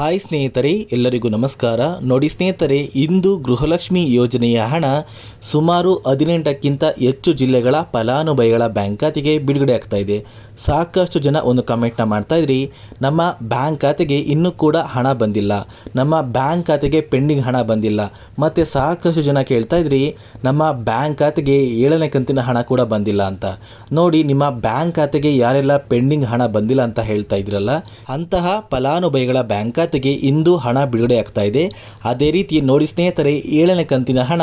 Hi ಸ್ನೇಹಿತರೆ, ಎಲ್ಲರಿಗೂ ನಮಸ್ಕಾರ. ನೋಡಿ ಸ್ನೇಹಿತರೆ, ಇಂದು ಗೃಹಲಕ್ಷ್ಮಿ ಯೋಜನೆಯ ಹಣ ಸುಮಾರು ಹದಿನೆಂಟಕ್ಕಿಂತ ಹೆಚ್ಚು ಜಿಲ್ಲೆಗಳ ಫಲಾನುಭವಿಗಳ ಬ್ಯಾಂಕ್ ಖಾತೆಗೆ ಬಿಡುಗಡೆ ಆಗ್ತಾ ಸಾಕಷ್ಟು ಜನ ಒಂದು ಕಮೆಂಟ್ನ ಮಾಡ್ತಾ ಇದ್ರಿ, ನಮ್ಮ ಬ್ಯಾಂಕ್ ಖಾತೆಗೆ ಇನ್ನೂ ಕೂಡ ಹಣ ಬಂದಿಲ್ಲ. ನಮ್ಮ ಬ್ಯಾಂಕ್ ಖಾತೆಗೆ ಪೆಂಡಿಂಗ್ ಹಣ ಬಂದಿಲ್ಲ. ಮತ್ತು ಸಾಕಷ್ಟು ಜನ ಕೇಳ್ತಾ ಇದ್ರಿ, ನಮ್ಮ ಬ್ಯಾಂಕ್ ಖಾತೆಗೆ ಏಳನೇ ಕಂತಿನ ಹಣ ಕೂಡ ಬಂದಿಲ್ಲ ಅಂತ. ನೋಡಿ, ನಿಮ್ಮ ಬ್ಯಾಂಕ್ ಖಾತೆಗೆ ಯಾರೆಲ್ಲ ಪೆಂಡಿಂಗ್ ಹಣ ಬಂದಿಲ್ಲ ಅಂತ ಹೇಳ್ತಾ ಇದ್ರಲ್ಲ, ಅಂತಹ ಫಲಾನುಭವಿಗಳ ಬ್ಯಾಂಕ್ ಖಾತೆಗೆ ಇಂದು ಹಣ ಬಿಡುಗಡೆ ಆಗ್ತಾ ಇದೆ. ಅದೇ ರೀತಿ ನೋಡಿ ಸ್ನೇಹಿತರೆ, ಏಳನೇ ಕಂತಿನ ಹಣ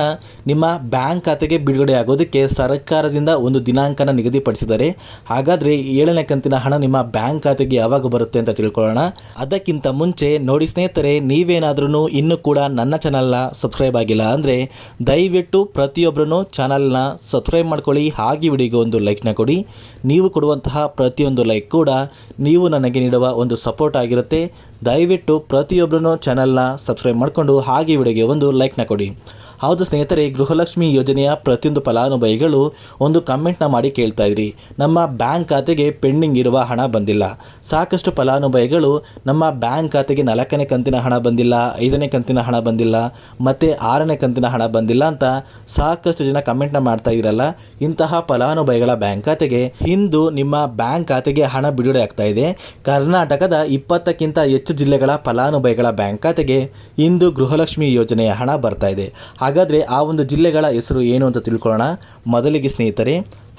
ನಿಮ್ಮ ಬ್ಯಾಂಕ್ ಖಾತೆಗೆ ಬಿಡುಗಡೆ ಆಗೋದಕ್ಕೆ ಸರ್ಕಾರದಿಂದ ಒಂದು ದಿನಾಂಕನ ನಿಗದಿಪಡಿಸಿದ್ದಾರೆ. ಹಾಗಾದರೆ ಏಳನೇ ಕಂತಿನ ಹಣ ನಿಮ್ಮ ಬ್ಯಾಂಕ್ ಖಾತೆಗೆ ಯಾವಾಗ ಬರುತ್ತೆ ಅಂತ ತಿಳ್ಕೊಳ್ಳೋಣ. ಅದಕ್ಕಿಂತ ಮುಂಚೆ ನೋಡಿ ಸ್ನೇಹಿತರೆ ನೀವೇನಾದ್ರೂ ಇನ್ನೂ ಕೂಡ ನನ್ನ ಚಾನಲ್ನ ಸಬ್ಸ್ಕ್ರೈಬ್ ಆಗಿಲ್ಲ ಅಂದರೆ ದಯವಿಟ್ಟು ಪ್ರತಿಯೊಬ್ಬರೂ ಚಾನಲ್ನ ಸಬ್ಸ್ಕ್ರೈಬ್ ಮಾಡ್ಕೊಳ್ಳಿ, ಹಾಗೆ ವಿಡಿಯೋಗೆ ಒಂದು ಲೈಕ್ನ ಕೊಡಿ. ನೀವು ಕೊಡುವಂತಹ ಪ್ರತಿಯೊಂದು ಲೈಕ್ ಕೂಡ ನೀವು ನನಗೆ ನೀಡುವ ಒಂದು ಸಪೋರ್ಟ್ ಆಗಿರುತ್ತೆ. ದಯವಿಟ್ಟು ಪ್ರತಿಯೊಬ್ಬರೂ ಚಾನಲ್ನ ಸಬ್ಸ್ಕ್ರೈಬ್ ಮಾಡಿಕೊಂಡು, ಹಾಗೆ ವಿಡಿಯೋಗೆ ಒಂದು ಲೈಕ್ನ ಕೊಡಿ. ಹೌದು ಸ್ನೇಹಿತರೆ ಗೃಹಲಕ್ಷ್ಮಿ ಯೋಜನೆಯ ಪ್ರತಿಯೊಂದು ಫಲಾನುಭವಿಗಳು ಒಂದು ಕಮೆಂಟ್ನ ಮಾಡಿ ಕೇಳ್ತಾ ಇದ್ರಿ. ನಮ್ಮ ಬ್ಯಾಂಕ್ ಖಾತೆಗೆ ಪೆಂಡಿಂಗ್ ಇರುವ ಹಣ ಬಂದಿಲ್ಲ. ಸಾಕಷ್ಟು ಫಲಾನುಭವಿಗಳು ನಮ್ಮ ಬ್ಯಾಂಕ್ ಖಾತೆಗೆ ನಾಲ್ಕನೇ ಕಂತಿನ ಹಣ ಬಂದಿಲ್ಲ, ಐದನೇ ಕಂತಿನ ಹಣ ಬಂದಿಲ್ಲ, ಮತ್ತು ಆರನೇ ಕಂತಿನ ಹಣ ಬಂದಿಲ್ಲ ಅಂತ ಸಾಕಷ್ಟು ಜನ ಕಮೆಂಟ್ನ ಮಾಡ್ತಾ ಇದ್ರಲ್ಲ. ಇಂತಹ ಫಲಾನುಭವಿಗಳ ಬ್ಯಾಂಕ್ ಖಾತೆಗೆ ಇಂದು ನಿಮ್ಮ ಬ್ಯಾಂಕ್ ಖಾತೆಗೆ ಹಣ ಬಿಡುಗಡೆ ಆಗ್ತಾ ಇದೆ. ಕರ್ನಾಟಕದ ಇಪ್ಪತ್ತಕ್ಕಿಂತ ಹೆಚ್ಚು ಜಿಲ್ಲೆಗಳ ಫಲಾನುಭವಿಗಳ ಬ್ಯಾಂಕ್ ಖಾತೆಗೆ ಇಂದು ಗೃಹಲಕ್ಷ್ಮಿ ಯೋಜನೆಯ ಹಣ ಬರ್ತಾ ಇದೆ. ಹಾಗಾದರೆ ಆ ಒಂದು ಜಿಲ್ಲೆಗಳ ಹೆಸರು ಏನು ಅಂತ ತಿಳ್ಕೊಳ್ಳೋಣ. ಮೊದಲಿಗೆ ಸ್ನೇಹಿತರೆ,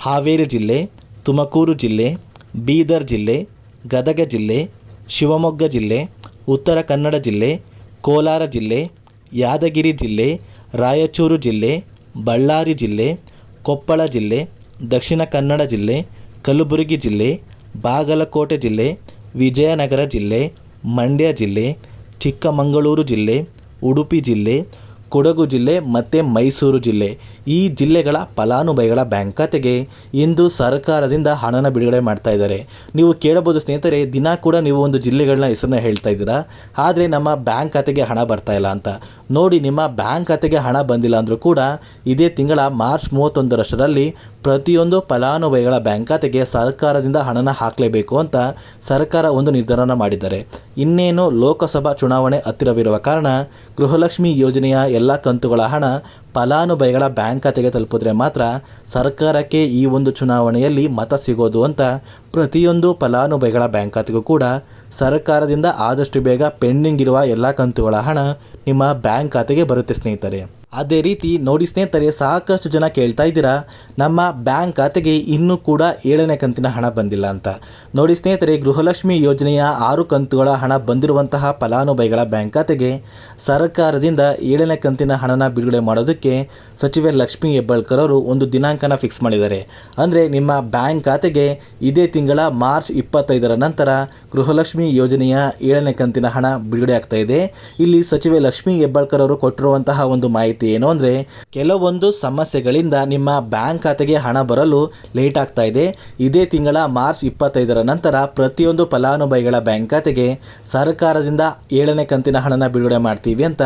ಹಾವೇರಿ ಜಿಲ್ಲೆ, ತುಮಕೂರು ಜಿಲ್ಲೆ, ಬೀದರ್ ಜಿಲ್ಲೆ, ಗದಗ ಜಿಲ್ಲೆ, ಶಿವಮೊಗ್ಗ ಜಿಲ್ಲೆ, ಉತ್ತರ ಕನ್ನಡ ಜಿಲ್ಲೆ, ಕೋಲಾರ ಜಿಲ್ಲೆ, ಯಾದಗಿರಿ ಜಿಲ್ಲೆ, ರಾಯಚೂರು ಜಿಲ್ಲೆ, ಬಳ್ಳಾರಿ ಜಿಲ್ಲೆ, ಕೊಪ್ಪಳ ಜಿಲ್ಲೆ, ದಕ್ಷಿಣ ಕನ್ನಡ ಜಿಲ್ಲೆ, ಕಲಬುರಗಿ ಜಿಲ್ಲೆ, ಬಾಗಲಕೋಟೆ ಜಿಲ್ಲೆ, ವಿಜಯನಗರ ಜಿಲ್ಲೆ, ಮಂಡ್ಯ ಜಿಲ್ಲೆ, ಚಿಕ್ಕಮಗಳೂರು ಜಿಲ್ಲೆ, ಉಡುಪಿ ಜಿಲ್ಲೆ ಕೊಡಗು ಜಿಲ್ಲೆ ಮತ್ತು ಮೈಸೂರು ಜಿಲ್ಲೆ. ಈ ಜಿಲ್ಲೆಗಳ ಫಲಾನುಭವಿಗಳ ಬ್ಯಾಂಕ್ ಖಾತೆಗೆ ಇಂದು ಸರ್ಕಾರದಿಂದ ಹಣನ ಬಿಡುಗಡೆ ಮಾಡ್ತಾ ಇದ್ದಾರೆ. ನೀವು ಕೇಳಬಹುದು ಸ್ನೇಹಿತರೆ, ದಿನ ಕೂಡ ನೀವು ಒಂದು ಜಿಲ್ಲೆಗಳನ್ನ ಹೆಸರನ್ನ ಹೇಳ್ತಾ ಇದ್ದೀರಾ? ಆದರೆ ನಮ್ಮ ಬ್ಯಾಂಕ್ ಖಾತೆಗೆ ಹಣ ಬರ್ತಾ ಇಲ್ಲ ಅಂತ. ನೋಡಿ, ನಿಮ್ಮ ಬ್ಯಾಂಕ್ ಖಾತೆಗೆ ಹಣ ಬಂದಿಲ್ಲ ಅಂದರೂ ಕೂಡ ಇದೇ ತಿಂಗಳ ಮಾರ್ಚ್ ಮೂವತ್ತೊಂದರಷ್ಟರಲ್ಲಿ ಪ್ರತಿಯೊಂದು ಫಲಾನುಭವಿಗಳ ಬ್ಯಾಂಕ್ ಖಾತೆಗೆ ಸರ್ಕಾರದಿಂದ ಹಣನ ಹಾಕಲೇಬೇಕು ಅಂತ ಸರ್ಕಾರ ಒಂದು ನಿರ್ಧಾರನ ಮಾಡಿದ್ದಾರೆ. ಇನ್ನೇನು ಲೋಕಸಭಾ ಚುನಾವಣೆ ಹತ್ತಿರವಿರುವ ಕಾರಣ ಗೃಹಲಕ್ಷ್ಮಿ ಯೋಜನೆಯ ಎಲ್ಲ ಕಂತುಗಳ ಹಣ ಫಲಾನುಭವಿಗಳ ಬ್ಯಾಂಕ್ ಖಾತೆಗೆ ತಲುಪಿದ್ರೆ ಮಾತ್ರ ಸರ್ಕಾರಕ್ಕೆ ಈ ಒಂದು ಚುನಾವಣೆಯಲ್ಲಿ ಮತ ಸಿಗೋದು ಅಂತ ಪ್ರತಿಯೊಂದು ಫಲಾನುಭವಿಗಳ ಬ್ಯಾಂಕ್ ಖಾತೆಗೂ ಕೂಡ ಸರ್ಕಾರದಿಂದ ಆದಷ್ಟು ಬೇಗ ಪೆಂಡಿಂಗ್ ಇರುವ ಎಲ್ಲ ಕಂತುಗಳ ಹಣ ನಿಮ್ಮ ಬ್ಯಾಂಕ್ ಖಾತೆಗೆ ಬರುತ್ತೆ ಸ್ನೇಹಿತರೆ. ಅದೇ ರೀತಿ ನೋಡಿ ಸ್ನೇಹಿತರೆ, ಸಾಕಷ್ಟು ಜನ ಕೇಳ್ತಾ ಇದ್ದೀರಾ, ನಮ್ಮ ಬ್ಯಾಂಕ್ ಖಾತೆಗೆ ಇನ್ನೂ ಕೂಡ ಏಳನೇ ಕಂತಿನ ಹಣ ಬಂದಿಲ್ಲ ಅಂತ. ನೋಡಿ ಸ್ನೇಹಿತರೆ, ಗೃಹಲಕ್ಷ್ಮಿ ಯೋಜನೆಯ ಆರು ಕಂತುಗಳ ಹಣ ಬಂದಿರುವಂತಹ ಫಲಾನುಭವಿಗಳ ಬ್ಯಾಂಕ್ ಖಾತೆಗೆ ಸರ್ಕಾರದಿಂದ ಏಳನೇ ಕಂತಿನ ಹಣನ ಬಿಡುಗಡೆ ಮಾಡೋದಕ್ಕೆ ಸಚಿವೆ ಲಕ್ಷ್ಮೀ ಹೆಬ್ಬಾಳ್ಕರ್ ಅವರು ಒಂದು ದಿನಾಂಕನ ಫಿಕ್ಸ್ ಮಾಡಿದ್ದಾರೆ. ಅಂದರೆ ನಿಮ್ಮ ಬ್ಯಾಂಕ್ ಖಾತೆಗೆ ಇದೇ ತಿಂಗಳ ಮಾರ್ಚ್ ಇಪ್ಪತ್ತೈದರ ನಂತರ ಗೃಹಲಕ್ಷ್ಮಿ ಯೋಜನೆಯ ಏಳನೇ ಕಂತಿನ ಹಣ ಬಿಡುಗಡೆ ಆಗ್ತಾ ಇದೆ. ಇಲ್ಲಿ ಸಚಿವೆ ಲಕ್ಷ್ಮೀ ಹೆಬ್ಬಾಳ್ಕರ್ ಅವರು ಕೊಟ್ಟಿರುವಂತಹ ಒಂದು ಮಾಹಿತಿ ಏನು ಅಂದರೆ, ಕೆಲವೊಂದು ಸಮಸ್ಯೆಗಳಿಂದ ನಿಮ್ಮ ಬ್ಯಾಂಕ್ ಖಾತೆಗೆ ಹಣ ಬರಲು ಲೇಟ್ ಆಗ್ತಾ ಇದೆ. ಇದೇ ತಿಂಗಳ ಮಾರ್ಚ್ ಇಪ್ಪತ್ತೈದರ ನಂತರ ಪ್ರತಿಯೊಂದು ಫಲಾನುಭವಿಗಳ ಬ್ಯಾಂಕ್ ಖಾತೆಗೆ ಸರ್ಕಾರದಿಂದ ಏಳನೇ ಕಂತಿನ ಹಣನ ಬಿಡುಗಡೆ ಮಾಡ್ತೀವಿ ಅಂತ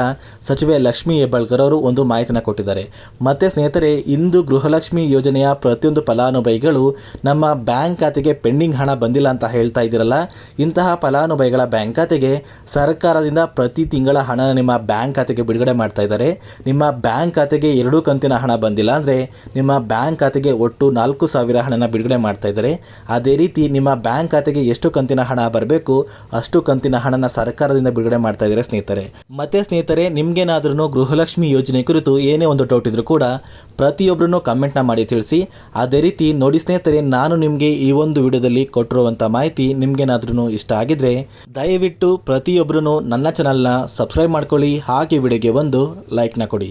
ಸಚಿವೆ ಲಕ್ಷ್ಮೀ ಹೆಬ್ಬಾಳ್ಕರ್ ಅವರು ಒಂದು ಮಾಹಿತಿನ ಕೊಟ್ಟಿದ್ದಾರೆ. ಮತ್ತೆ ಸ್ನೇಹಿತರೆ, ಇಂದು ಗೃಹಲಕ್ಷ್ಮಿ ಯೋಜನೆಯ ಪ್ರತಿಯೊಂದು ಫಲಾನುಭವಿಗಳು ನಮ್ಮ ಬ್ಯಾಂಕ್ ಖಾತೆಗೆ ಪೆಂಡಿಂಗ್ ಹಣ ಬಂದಿಲ್ಲ ಅಂತ ಹೇಳ್ತಾ ಇದ್ದೀರಲ್ಲ? ಇಂತಹ ಫಲಾನುಭವಿಗಳ ಬ್ಯಾಂಕ್ ಖಾತೆಗೆ ಸರ್ಕಾರದಿಂದ ಪ್ರತಿ ತಿಂಗಳ ಹಣ ನಿಮ್ಮ ಬ್ಯಾಂಕ್ ಖಾತೆಗೆ ಬಿಡುಗಡೆ ಮಾಡ್ತಾ ಇದ್ದಾರೆ. ನಿಮ್ಮ ಬ್ಯಾಂಕ್ ಖಾತೆಗೆ ಎರಡು ಕಂತಿನ ಹಣ ಬಂದಿಲ್ಲ ಅಂದರೆ ನಿಮ್ಮ ಬ್ಯಾಂಕ್ ಖಾತೆಗೆ ಒಟ್ಟು ನಾಲ್ಕು ಸಾವಿರ ಹಣನ ಬಿಡುಗಡೆ ಮಾಡ್ತಾ ಇದ್ದಾರೆ. ಅದೇ ರೀತಿ ನಿಮ್ಮ ಬ್ಯಾಂಕ್ ಖಾತೆಗೆ ಎಷ್ಟು ಕಂತಿನ ಹಣ ಬರಬೇಕು, ಅಷ್ಟು ಕಂತಿನ ಹಣನ ಸರ್ಕಾರದಿಂದ ಬಿಡುಗಡೆ ಮಾಡ್ತಾ ಇದ್ದಾರೆ ಸ್ನೇಹಿತರೆ. ಮತ್ತೆ ಸ್ನೇಹಿತರೆ ನಿಮ್ಗೇನಾದ್ರೂ ಗೃಹಲಕ್ಷ್ಮಿ ಯೋಜನೆ ಕುರಿತು ಏನೇ ಒಂದು ಡೌಟ್ ಇದ್ದರೂ ಕೂಡ ಪ್ರತಿಯೊಬ್ಬರನ್ನು ಕಮೆಂಟ್ನ ಮಾಡಿ ತಿಳಿಸಿ. ಅದೇ ರೀತಿ ನೋಡಿ ಸ್ನೇಹಿತರೆ, ನಾನು ನಿಮಗೆ ಈ ಒಂದು ವಿಡಿಯೋದಲ್ಲಿ ಕೊಟ್ಟಿರುವಂಥ ಮಾಹಿತಿ ನಿಮಗೇನಾದ್ರೂ ಇಷ್ಟ ಆಗಿದ್ರೆ ದಯವಿಟ್ಟು ಪ್ರತಿಯೊಬ್ಬರೂ ನನ್ನ ಚಾನಲ್ನ ಸಬ್ಸ್ಕ್ರೈಬ್ ಮಾಡ್ಕೊಳ್ಳಿ. ಹಾಗೆ ವಿಡಿಯೋಗೆ ಒಂದು ಲೈಕ್ನ ಕೊಡಿ.